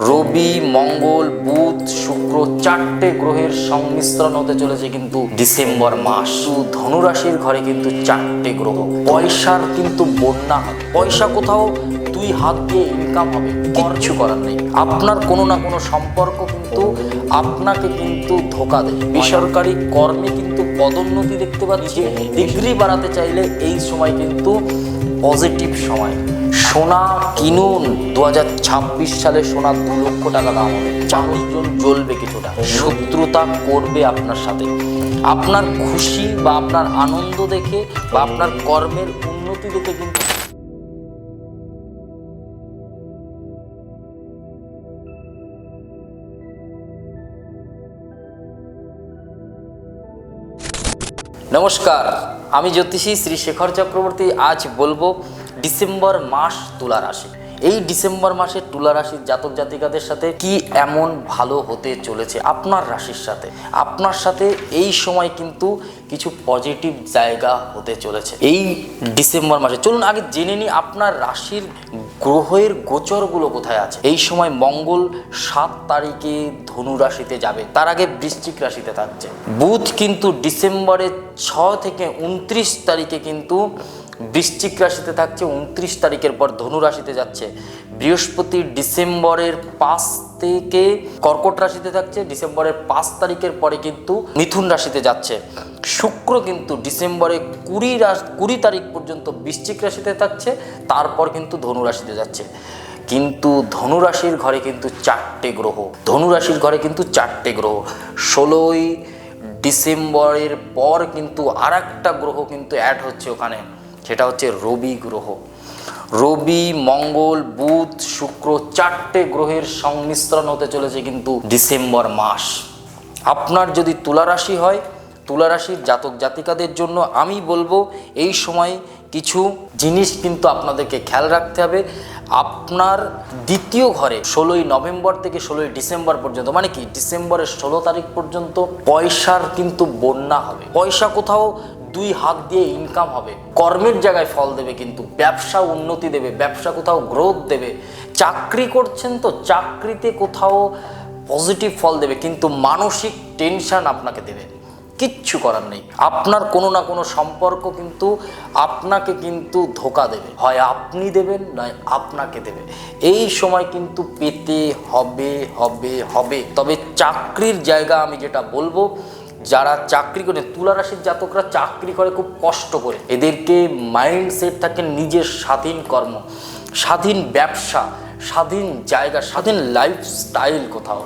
রবি, মঙ্গল, বুধ, শুক্র চারটে গ্রহের সংমিশ্রণ হতে চলেছে কিন্তু ডিসেম্বর মাস। ধনুরাশির ঘরে কিন্তু চারটে গ্রহ। পয়সার কিন্তু বন্যা। পয়সা কোথাও দুই হাত দিয়ে ইনকাম হবে, কিচ্ছু করার নেই। আপনার কোনো না কোনো সম্পর্ক কিন্তু আপনাকে কিন্তু ধোকা দেয়। বেসরকারি কর্মে কিন্তু পদোন্নতি দেখতে পাচ্ছি। ডিগ্রি বাড়াতে চাইলে এই সময় কিন্তু পজিটিভ সময়। সোনা কিনুন দু হাজার ছাব্বিশ সালে সোনা দু লক্ষ টাকা দাম হবে। চারজন জ্বলবে কিছুটা। শত্রুতা করবে আপনার সাথে। আপনার খুশি বা আপনার আনন্দ দেখে বা আপনার কর্মের উন্নতি দেখে কিন্তু নমস্কার, আমি জ্যোতিষী শ্রী শেখর চক্রবর্তী। আজ বলব ডিসেম্বর মাস তুলা রাশি। এই ডিসেম্বর মাসে তুলা রাশির জাতক জাতিকাদের সাথে কি এমন ভালো হতে চলেছে আপনার রাশির সাথে? আপনার সাথে এই সময় কিন্তু কিছু পজিটিভ জায়গা হতে চলেছে। এই ডিসেম্বর মাসে। চলুন আগে জেনে নিই আপনার রাশির গ্রহের গোচরগুলো কোথায় আছে? এই সময় মঙ্গল সাত তারিখে ধনু রাশিতে যাবে। তার আগে বৃশ্চিক রাশিতে থাকছে। বুধ কিন্তু ডিসেম্বরের ছ থেকে উনত্রিশ তারিখে কিন্তু বৃশ্চিক রাশিতে থাকছে। উনত্রিশ তারিখের পর ধনু রাশিতে যাচ্ছে। বৃহস্পতি ডিসেম্বরের পাঁচ থেকে কর্কট রাশিতে থাকছে, ডিসেম্বরের পাঁচ তারিখের পরে কিন্তু মিথুন রাশিতে যাচ্ছে। শুক্র কিন্তু ডিসেম্বরে কুড়ি রাশ, কুড়ি তারিখ পর্যন্ত বৃশ্চিক রাশিতে থাকছে, তারপর কিন্তু ধনু রাশিতে যাচ্ছে। কিন্তু ধনুরাশির ঘরে কিন্তু চারটে গ্রহ। ধনুরাশির ঘরে কিন্তু চারটে গ্রহ। ষোলোই ডিসেম্বরের পর কিন্তু আর গ্রহ কিন্তু অ্যাড হচ্ছে ওখানে, সেটা হচ্ছে রবি গ্রহ। রবি, মঙ্গল, বুধ, শুক্র চারটে গ্রহের সংমিশ্রণ হতে চলেছে কিন্তু ডিসেম্বর মাস। আপনার যদি তুলা রাশি হয় তুলা রাশির জাতক জাতিকাদের জন্য আমি বলব এই সময় কিছু জিনিস কিন্তু আপনাদেরকে খেয়াল রাখতে হবে। আপনার দ্বিতীয় ঘরে ষোলোই নভেম্বর থেকে ষোলোই ডিসেম্বর পর্যন্ত মানে কি? ডিসেম্বরের ষোলো তারিখ পর্যন্ত পয়সার কিন্তু বন্যা হবে। পয়সা কোথাও দুই হাত দিয়ে ইনকাম হবে। কর্মের জায়গায় ফল দেবে কিন্তু, ব্যবসা উন্নতি দেবে, ব্যবসা কোথাও গ্রোথ দেবে। চাকরি করছেন তো চাকরিতে কোথাও পজিটিভ ফল দেবে, কিন্তু মানসিক টেনশন আপনাকে দেবে। কিচ্ছু করার নেই। আপনার কোনো না কোনো সম্পর্ক কিন্তু আপনাকে কিন্তু ধোকা দেবে। হয় আপনি দেবেন, নয় আপনাকে দেবে। এই সময় কিন্তু পেতে হবে হবে হবে। তবে চাকরির জায়গা আমি যেটা বলব যারা চাকরি করে তুলা রাশির জাতকরা চাকরি করে খুব কষ্ট করে। এদেরকে মাইন্ডসেট থাকে নিজের স্বাধীন কর্ম, স্বাধীন ব্যবসা, স্বাধীন জায়গা, স্বাধীন লাইফস্টাইল কোথাও।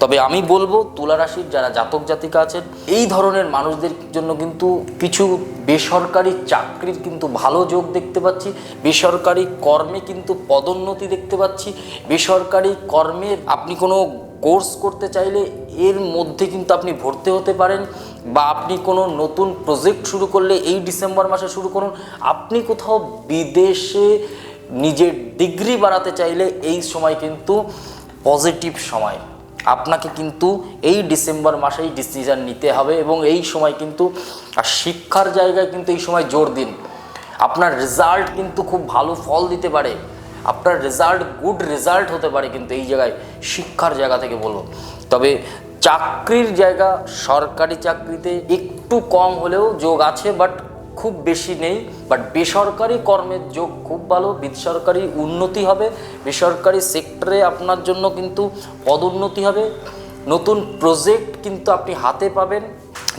তবে আমি বলব তুলা রাশির যারা জাতক জাতিকা আছেন, এই ধরনের মানুষদের জন্য কিন্তু কিছু বেসরকারি চাকরির কিন্তু ভালো যোগ দেখতে পাচ্ছি, বেসরকারি কর্মে কিন্তু পদোন্নতি দেখতে পাচ্ছি, বেসরকারি কর্মে আপনি কোনো কোর্স করতে চাইলে এর মধ্যে কিন্তু আপনি ভর্তি হতে পারেন বা আপনি কোনো নতুন প্রজেক্ট শুরু করলে এই ডিসেম্বর মাসে শুরু করুন। আপনি কোথাও বিদেশে নিজের ডিগ্রি বাড়াতে চাইলে এই সময় কিন্তু পজিটিভ সময়। আপনাকে কিন্তু এই ডিসেম্বর মাসেই ডিসিশন নিতে হবে এবং এই সময় কিন্তু শিক্ষার জায়গায় কিন্তু এই সময় জোর দিন। আপনার রেজাল্ট কিন্তু খুব ভালো ফল দিতে পারে। আপনার রেজাল্ট গুড রেজাল্ট হতে পারে কিন্তু এই জায়গায় শিক্ষার জায়গা থেকে বলব তবে চাকরির জায়গা সরকারি চাকরিতে একটু কম হলেও যোগ আছে বাট খুব বেশি নেই। বাট বেসরকারি কর্মের যোগ খুব ভালো, বেসরকারি উন্নতি হবে। বেসরকারি সেক্টরে আপনার জন্য কিন্তু পদোন্নতি হবে। নতুন প্রজেক্ট কিন্তু আপনি হাতে পাবেন।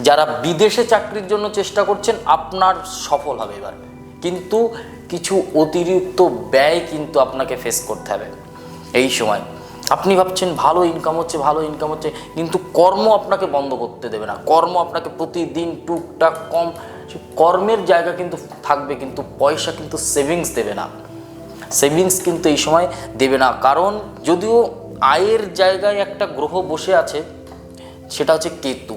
যারা বিদেশে চাকরির জন্য চেষ্টা করছেন, আপনার সফল হবে এবার। কিন্তু কিছু অতিরিক্ত ব্যয় কিন্তু আপনাকে ফেস করতে হবে এই সময়। আপনি ভাবছেন ভালো ইনকাম হচ্ছে, ভালো ইনকাম হচ্ছে, কিন্তু কর্ম আপনাকে বন্ধ করতে দেবে না। কর্ম আপনাকে প্রতিদিন টুকটাক কম কর্মের জায়গা কিন্তু থাকবে, কিন্তু পয়সা কিন্তু সেভিংস দেবে না। সেভিংস কিন্তু এই সময় দেবে না, কারণ যদিও আয়ের জায়গায় একটা গ্রহ বসে আছে, সেটা হচ্ছে কেতু।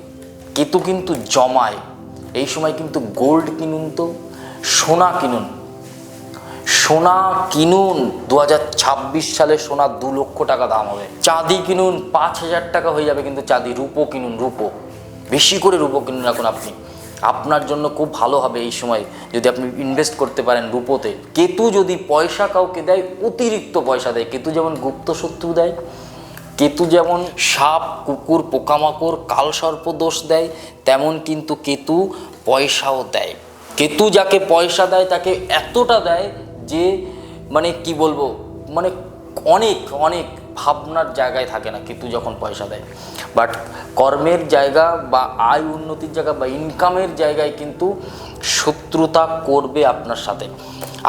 কেতু কিন্তু জমায়। এই সময় কিন্তু গোল্ড কিনুন তো। সোনা কিনুন। সোনা কিনুন দু হাজার ছাব্বিশ সালে সোনা দু লক্ষ টাকা দাম হবে। চাঁদি কিনুন, পাঁচ হাজার টাকা হয়ে যাবে কিন্তু চাঁদি। রূপো কিনুন, রূপো। বেশি করে রূপো কিনুন এখন আপনি। আপনার জন্য খুব ভালো হবে এই সময়। যদি আপনি ইনভেস্ট করতে পারেন রূপোতে। কেতু যদি পয়সা কাউকে দেয়, অতিরিক্ত পয়সা দেয়। কেতু যেমন গুপ্ত শত্রু দেয়, কেতু যেমন সাপ, কুকুর, পোকামাকড় কালসর্প দোষ দেয়, তেমন কিন্তু কেতু পয়সাও দেয়। কেতু যাকে পয়সা দেয় তাকে এতটা দেয় যে মানে কি বলব মানে অনেক অনেক ভাবনার জায়গায় থাকে না কিন্তু যখন পয়সা দেয়। বাট কর্মের জায়গা বা আয় উন্নতির জায়গা বা ইনকামের জায়গায় কিন্তু শত্রুতা করবে আপনার সাথে।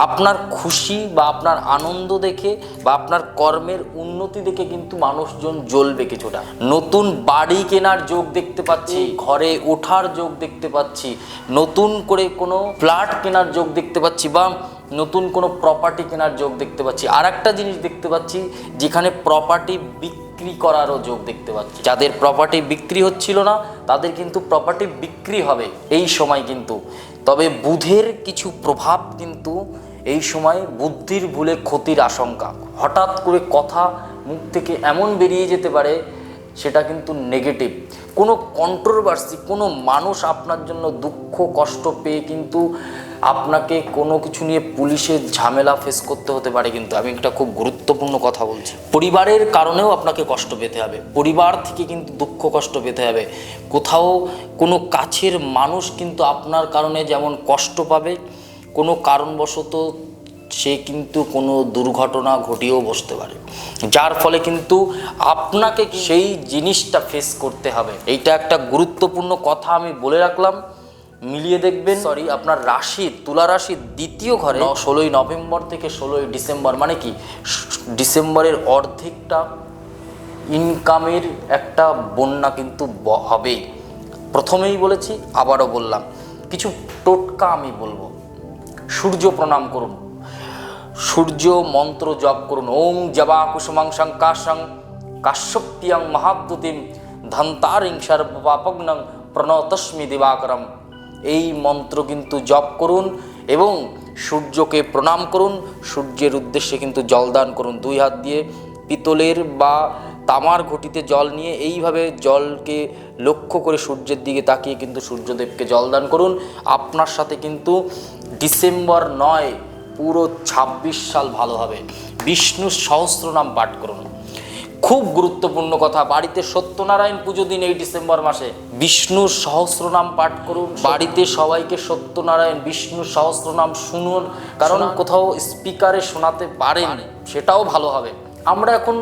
আপনার খুশি বা আপনার আনন্দ দেখে বা আপনার কর্মের উন্নতি দেখে কিন্তু মানুষজন জ্বলবে কিছুটা। নতুন বাড়ি কেনার যোগ দেখতে পাচ্ছি ঘরে ওঠার যোগ দেখতে পাচ্ছি নতুন করে কোনো ফ্ল্যাট কেনার যোগ দেখতে পাচ্ছি বা নতুন কোনো প্রপার্টি কেনার যোগ দেখতে পাচ্ছি। আর একটা জিনিস দেখতে পাচ্ছি, যেখানে প্রপার্টি বিক্রি করারও যোগ দেখতে পাচ্ছি। যাদের প্রপার্টি বিক্রি হচ্ছিল না, তাদের কিন্তু প্রপার্টি বিক্রি হবে এই সময় কিন্তু। তবে বুধের কিছু প্রভাব কিন্তু এই সময় বুদ্ধির ভুলে ক্ষতির আশঙ্কা। হঠাৎ করে কথা মুখ থেকে এমন বেরিয়ে যেতে পারে, সেটা কিন্তু নেগেটিভ কোনো কন্ট্রোভার্সি কোনো মানুষ আপনার জন্য দুঃখ, কষ্ট পেয়ে কিন্তু আপনাকে কোনো কিছু নিয়ে পুলিশের ঝামেলা ফেস করতে হতে পারে কিন্তু আমি একটা খুব গুরুত্বপূর্ণ কথা বলছি। পরিবারের কারণেও আপনাকে কষ্ট পেতে হবে। পরিবার থেকে কিন্তু দুঃখ কষ্ট পেতে হবে। কোথাও কোনো কাছের মানুষ কিন্তু আপনার কারণে যেমন কষ্ট পাবে, কোনো কারণবশত সে কিন্তু কোনো দুর্ঘটনা ঘটিয়েও বসতে পারে। যার ফলে কিন্তু আপনাকে সেই জিনিসটা ফেস করতে হবে। এইটা একটা গুরুত্বপূর্ণ কথা আমি বলে রাখলাম। মিলিয়ে দেখবেন। সরি আপনার রাশি তুলা রাশির দ্বিতীয় ঘরে ষোলোই নভেম্বর থেকে ষোলোই ডিসেম্বর মানে কি? ডিসেম্বরের অর্ধেকটা ইনকামের একটা বন্যা কিন্তু ব- হবেই প্রথমেই বলেছি আবারও বললাম কিছু টোটকা আমি বলব। সূর্য প্রণাম করুন। সূর্য মন্ত্র জপ করুন। ওং জবা কুসুমাং শঙ্কাশং কাশ্যপ্তিয়াং মহাদ্যুতিম ধন্তারিং সর্বপাপগ্নং প্রণতস্মি দিবাকরম। এই মন্ত্র কিন্তু জপ করুন এবং সূর্যকে প্রণাম করুন। সূর্যের উদ্দেশ্যে কিন্তু জলদান করুন দুই হাত দিয়ে। পিতলের বা তামার ঘটিতে জল নিয়ে এইভাবে জলকে লক্ষ্য করে সূর্যের দিকে তাকিয়ে কিন্তু সূর্যদেবকে জলদান করুন। আপনার সাথে কিন্তু ডিসেম্বর নয়, পুরো ২৬ সাল ভালো হবে। সহস্র নাম পাঠ করুন। খুব গুরুত্বপূর্ণ কথা। বাড়িতে সত্যনারায়ণ পুজো দিন এই ডিসেম্বর মাসে। বিষ্ণুর সহস্রনাম পাঠ করুন। বাড়িতে সবাইকে সত্যনারায়ণ বিষ্ণু সহস্রনাম শুনুন। কারণ কোথাও স্পিকারে শোনাতে পারেন। সেটাও ভালো হবে। আমরা এখন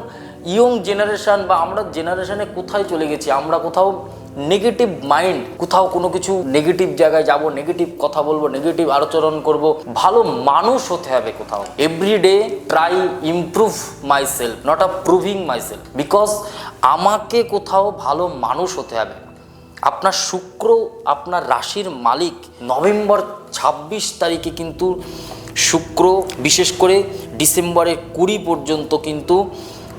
ইয়ং জেনারেশান বা আমরা জেনারেশানে কোথায় চলে গেছি? আমরা কোথাও নেগেটিভ মাইন্ড কোথাও কোনো কিছু নেগেটিভ জায়গায় যাব নেগেটিভ কথা বলব নেগেটিভ আচরণ করব, ভালো মানুষ হতে হবে কোথাও। Everyday try improve myself not a proving myself because আমাকে কোথাও ভালো মানুষ হতে হবে। আপনার শুক্র, আপনার রাশির মালিক, নভেম্বর ২৬ তারিখে কিন্তু শুক্র, বিশেষ করে ডিসেম্বরের কুড়ি পর্যন্ত কিন্তু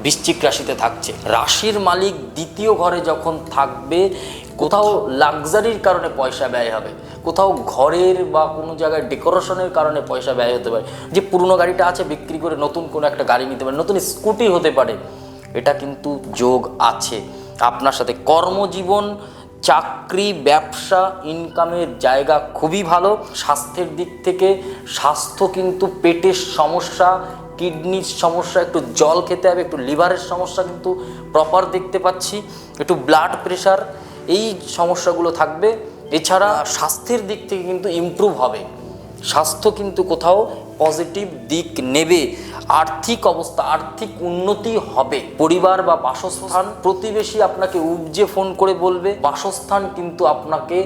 বৃশ্চিক রাশিতে থাকছে। রাশির মালিক দ্বিতীয় ঘরে যখন থাকবে, কোথাও লাক্সারির কারণে পয়সা ব্যয় হবে। কোথাও ঘরের বা কোনো জায়গায় ডেকোরেশনের কারণে পয়সা ব্যয় হতে পারে। যে পুরনো গাড়িটা আছে, বিক্রি করে নতুন কোনো একটা গাড়ি নিতে পারে, নতুন স্কুটি হতে পারে, এটা কিন্তু যোগ আছে। আপনার সাথে কর্মজীবন, চাকরি, ব্যবসা, ইনকামের জায়গা খুবই ভালো। স্বাস্থ্যের দিক থেকে স্বাস্থ্য কিন্তু পেটের সমস্যা কিডনির সমস্যা, একটু জল খেতে হবে, একটু লিভারের সমস্যা কিন্তু প্রপার দেখতে পাচ্ছি, একটু ব্লাড প্রেশার এই সমস্যাগুলো থাকবে। এছাড়া স্বাস্থ্যের দিক থেকে কিন্তু ইমপ্রুভ হবে। স্বাস্থ্য কিন্তু কোথাও পজিটিভ দিক নেবে। আর্থিক অবস্থা, আর্থিক উন্নতি হবে। পরিবার বা বাসস্থান, প্রতিবেশী আপনাকে উপজে ফোন করে বলবে। বাসস্থান কিন্তু আপনাকে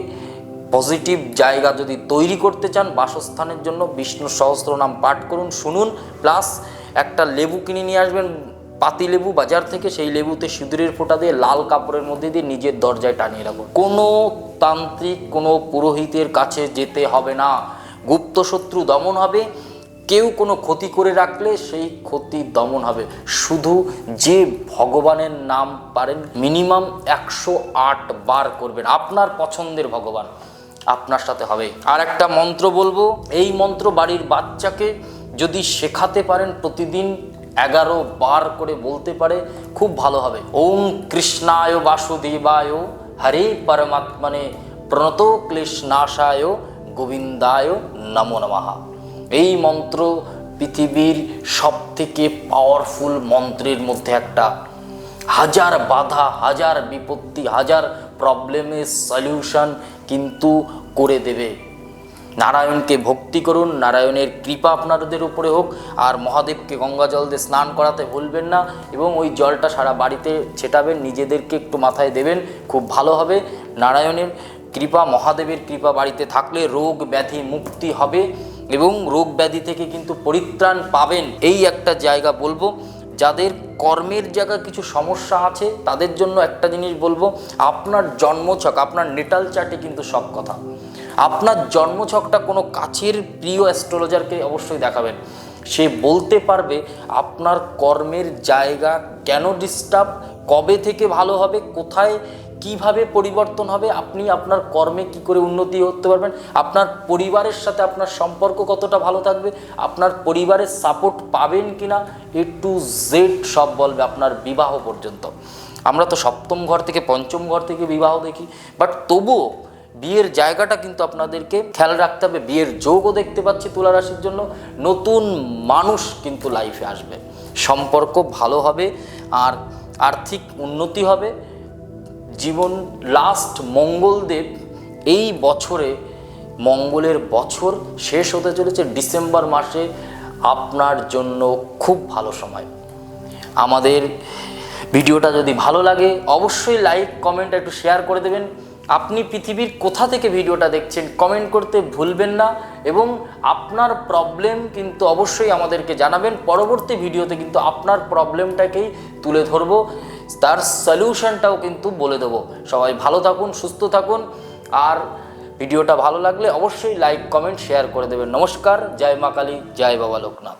পজিটিভ জায়গা যদি তৈরি করতে চান, বাসস্থানের জন্য বিষ্ণু সহস্র নাম পাঠ করুন, শুনুন, প্লাস একটা লেবু কিনে নিয়ে আসবেন, পাতি লেবু বাজার থেকে, সেই লেবুতে সিঁদুরের ফোঁটা দিয়ে, লাল কাপড়ের মধ্যে দিয়ে নিজের দরজায় টানিয়ে রাখুন। কোনো তান্ত্রিক, কোনো পুরোহিতের কাছে যেতে হবে না। গুপ্ত শত্রু দমন হবে। কেউ কোনো ক্ষতি করে রাখলে সেই ক্ষতি দমন হবে। শুধু যে ভগবানের নাম পারেন, মিনিমাম একশো আট বার করবেন। আপনার পছন্দের ভগবান। আপনার সাথে হবে। আর একটা মন্ত্র বলব, এই মন্ত্র বাড়ির বাচ্চাকে যদি শেখাতে পারেন, প্রতিদিন এগারো বার করে বলতে পারে, খুব ভালো হবে। ওম কৃষ্ণায় বাসুদেবায়, হরে পরমাত্মনে প্রণত ক্লেশনাশায়, গোবিন্দায় নমো নমঃ। এই মন্ত্র পৃথিবীর সব থেকে পাওয়ারফুল মন্ত্রের মধ্যে একটা। হাজার বাধা, হাজার বিপত্তি, হাজার প্রবলেমের সলিউশন কিন্তু করে দেবে। নারায়ণকে ভক্তি করুন, নারায়ণের কৃপা আপনাদের উপরে হোক, আর মহাদেবকে গঙ্গা জল দিয়ে স্নান করাতে ভুলবেন না, এবং ওই জলটা সারা বাড়িতে ছেটাবেন, নিজেদেরকে একটু মাথায় দেবেন, খুব ভালো হবে। নারায়ণের কৃপা, মহাদেবের কৃপা বাড়িতে থাকলে রোগ ব্যাধি মুক্তি হবে, এবং রোগ ব্যাধি থেকে কিন্তু পরিত্রাণ পাবেন, এই একটা জায়গা বলব। যাদের কর্মের জায়গায় কিছু সমস্যা আছে, তাদের জন্য একটা জিনিস বলব, আপনার জন্মছক, আপনার নেটাল চার্টে কিন্তু সব কথা। আপনার জন্মছকটা কোনো কাছের প্রিয় অ্যাস্ট্রোলজারকে অবশ্যই দেখাবেন। সে বলতে পারবে আপনার কর্মের জায়গা কেন ডিস্টার্ব কবে থেকে ভালো হবে, কোথায় কীভাবে পরিবর্তন হবে, আপনি আপনার কর্মে কি করে উন্নতি করতে পারবেন, আপনার পরিবারের সাথে আপনার সম্পর্ক কতটা ভালো থাকবে, আপনার পরিবারের সাপোর্ট পাবেন কিনা এ টু জেড সব বলবে আপনার বিবাহ পর্যন্ত। আমরা তো সপ্তম ঘর থেকে পঞ্চম ঘর থেকে বিবাহ দেখি বাট তবুও বিয়ের জায়গাটা কিন্তু আপনাদেরকে খেয়াল রাখতে হবে, বিয়ের যোগও দেখতে পাচ্ছি তুলা রাশির জন্য, নতুন মানুষ কিন্তু লাইফে আসবে। সম্পর্ক ভালো হবে, আর আর্থিক উন্নতি হবে জীবন লাস্ট মঙ্গলদেব, এই বছরে মঙ্গলের বছর শেষ হতে চলেছে ডিসেম্বর মাসে, আপনার জন্য খুব ভালো সময়। আমাদের ভিডিওটা যদি ভালো লাগে, অবশ্যই লাইক কমেন্ট একটু শেয়ার করে দেবেন। আপনি পৃথিবীর কোথা থেকে ভিডিওটা দেখছেন কমেন্ট করতে ভুলবেন না এবং আপনার প্রবলেম কিন্তু অবশ্যই আমাদেরকে জানাবেন। পরবর্তী ভিডিওতে কিন্তু আপনার প্রবলেমটাকেই তুলে ধরবো। তার সলিউশনটাও কিন্তু বলে দেবো। সবাই ভালো থাকুন, সুস্থ থাকুন। আর ভিডিওটা ভালো লাগলে অবশ্যই লাইক কমেন্ট শেয়ার করে দেবেন। নমস্কার, জয় মা কালী, জয় বাবা লোকনাথ।